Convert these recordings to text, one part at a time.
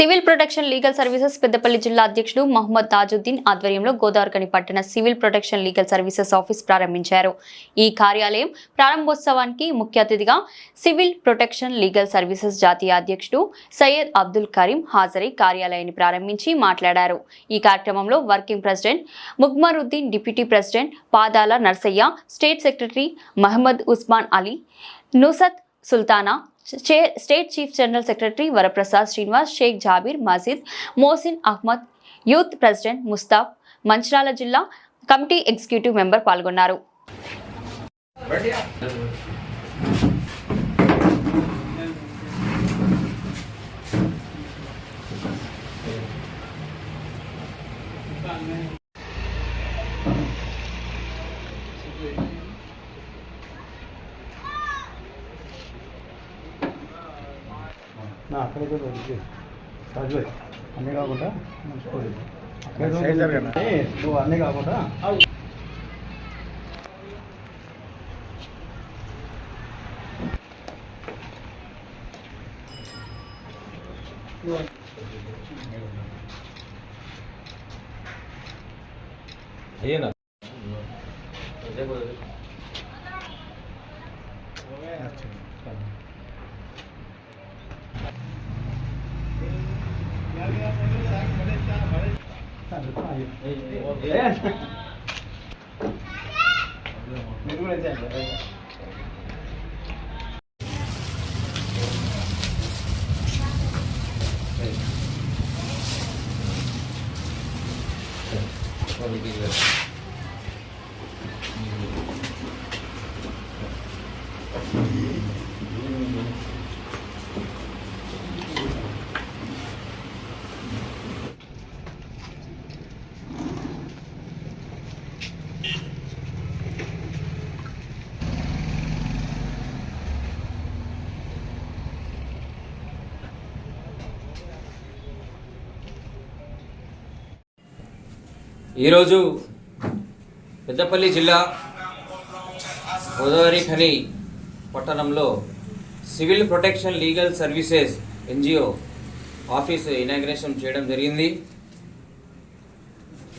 Civil protection legal services Peddapalli జిల్లా అధ్యక్షుడు మహమ్మద్ తాజుద్దీన్ ఆధ్వర్యంలో గోదావరికని పట్టణ civil protection legal services office ప్రారంభించారు. ఈ కార్యాలయం ప్రారంభోత్సవానికి ముఖ్య అతిథిగా సివిల్ ప్రొటెక్షన్ లీగల్ సర్వీసెస్ జాతీయ అధ్యక్షుడు సయ్యద్ అబ్దుల్ కరీం హాజరై కార్యాలయాన్ని ప్రారంభించి మాట్లాడారు. ఈ కార్యక్రమంలో working president ముగ్మరుద్దీన్ deputy president Padala Narsaiah state secretary Mohammed Usman Ali Nusrat Sultana state chief general secretary Varaprasad Srinivas Sheikh Jabir Majid Mohsin Ahmed youth president Mushtaq Mancherial జిల్లా కమిటీ ఎగ్జిక్యూటివ్ మెంబర్ పాల్గొన్నారు. నా అక్కడ కూడా ఉంది. చదివే అన్నీ కాకుండా మంచిపోయి అక్కడ సైడ్ జరగండి. ఏ, నువ్వు అన్నీ కాకుండా అయ్యేనా 站着快一点，哎哎哎！你过来站着，哎。哎，我。ఈరోజు పెద్దపల్లి జిల్లా గోదావరి ఖని పట్టణంలో civil protection legal services NGO office inauguration చేయడం జరిగింది.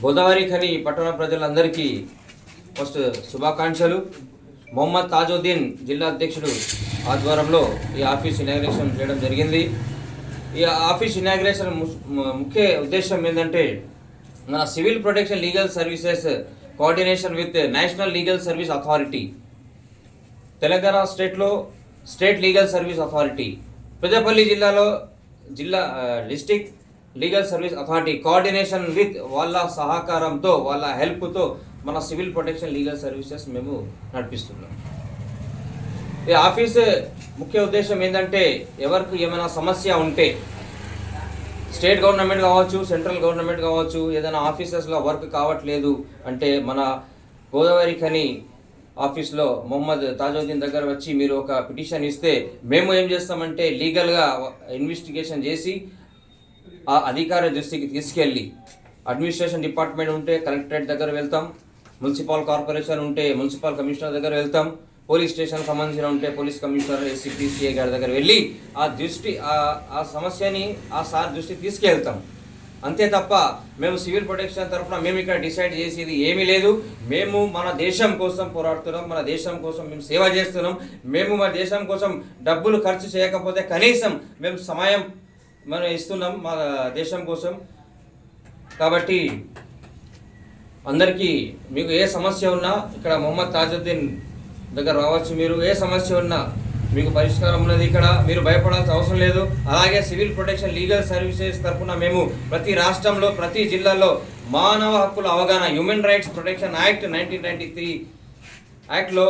గోదావరి ఖని పట్టణ ప్రజలందరికీ ఫస్ట్ శుభాకాంక్షలు. మొహమ్మద్ తాజుద్దీన్ జిల్లా అధ్యక్షుడు ఆధ్వర్యంలో ఈ ఆఫీస్ ఇనాగ్రేషన్ చేయడం జరిగింది. ఈ ఆఫీస్ ఇనాగ్రేషన్ ము- ముఖ్య ఉద్దేశం ఏంటంటే మన civil protection legal services coordination with national legal service authority. Telangana స్టేట్లో state legal service authority. Peddapalli జిల్లాలో జిల్లా district legal service authority. Coordination with వాళ్ళ సహకారంతో వాళ్ళ హెల్ప్తో మన సివిల్ ప్రొటెక్షన్ లీగల్ సర్వీసెస్ మేము నడిపిస్తున్నాం. ఈ ఆఫీస్ ముఖ్య ఉద్దేశం ఏంటంటే ఎవరికి ఏమైనా సమస్య ఉంటే స్టేట్ గవర్నమెంట్ కావచ్చు సెంట్రల్ గవర్నమెంట్ కావచ్చు ఏదైనా ఆఫీసెస్లో వర్క్ కావట్లేదు అంటే మన గోదావరి ఖని ఆఫీస్లో మొహమ్మద్ తాజుద్దీన్ దగ్గర వచ్చి మీరు ఒక పిటిషన్ ఇస్తే మేము ఏం చేస్తామంటే లీగల్గా ఇన్వెస్టిగేషన్ చేసి ఆ అధికార దృష్టికి తీసుకెళ్ళి అడ్మినిస్ట్రేషన్ డిపార్ట్మెంట్ ఉంటే కలెక్టరేట్ దగ్గర వెళ్తాం మున్సిపల్ కార్పొరేషన్ ఉంటే మున్సిపల్ కమిషనర్ దగ్గర వెళ్తాం పోలీస్ స్టేషన్ సంబంధించిన ఉంటే పోలీస్ కమిషనర్ ఎస్సీపీ సిఐ గారి దగ్గర వెళ్ళి ఆ దృష్టి ఆ- సమస్యని ఆ సార్ దృష్టికి తీసుకెళ్తాం. అంతే తప్ప మేము సివిల్ ప్రొటెక్షన్ తరఫున మేము ఇక్కడ డిసైడ్ చేసేది ఏమీ లేదు. మేము మన దేశం కోసం పోరాడుతున్నాం మన దేశం కోసం మేము సేవ చేస్తున్నాం. మేము మన దేశం కోసం డబ్బులు ఖర్చు చేయకపోతే కనీసం మేము సమయం మనం ఇస్తున్నాం మా దేశం కోసం. కాబట్టి అందరికీ మీకు ఏ సమస్య ఉన్నా ఇక్కడ మొహమ్మద్ తాజుద్దీన్ దగ్గర రావచ్చు. మీరు ఏ సమస్య ఉన్నా మీకు పరిష్కారం ఉన్నది ఇక్కడ. మీరు భయపడాల్సిన అవసరం లేదు. అలాగే సివిల్ ప్రొటెక్షన్ లీగల్ సర్వీసెస్ తరఫున మేము ప్రతి రాష్ట్రంలో ప్రతి జిల్లాలో మానవ హక్కుల అవగాహన human rights protection act nineteen ninety three యాక్ట్లో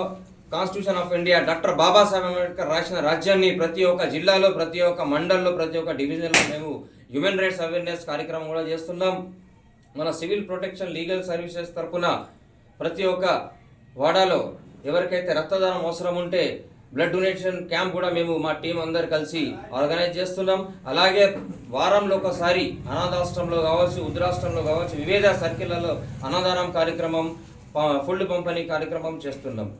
constitution of India doctor Babasaheb Ambedkar రాసిన రాజ్యాన్ని ప్రతి ఒక్క జిల్లాలో ప్రతి ఒక్క మండల్లో ప్రతి ఒక్క డివిజన్లో మేము హ్యూమన్ రైట్స్ అవేర్నెస్ కార్యక్రమం కూడా చేస్తున్నాం. మన సివిల్ ప్రొటెక్షన్ లీగల్ సర్వీసెస్ తరఫున ప్రతి ఒక్క వాడాలో ఎవరికైతే రక్తదానం అవసరం ఉంటే బ్లడ్ డొనేషన్ క్యాంప్ కూడా మేము మా టీం అందరు కలిసి ఆర్గనైజ్ చేస్తున్నాం. అలాగే వారంలో ఒకసారి అనాథాశ్రమంలో కావచ్చు వృద్ధాశ్రమంలో కావచ్చు వివిధ సర్కిళ్ళలో అన్నదానం కార్యక్రమం ప- ఫుడ్ పంపిణీ కార్యక్రమం చేస్తున్నాం.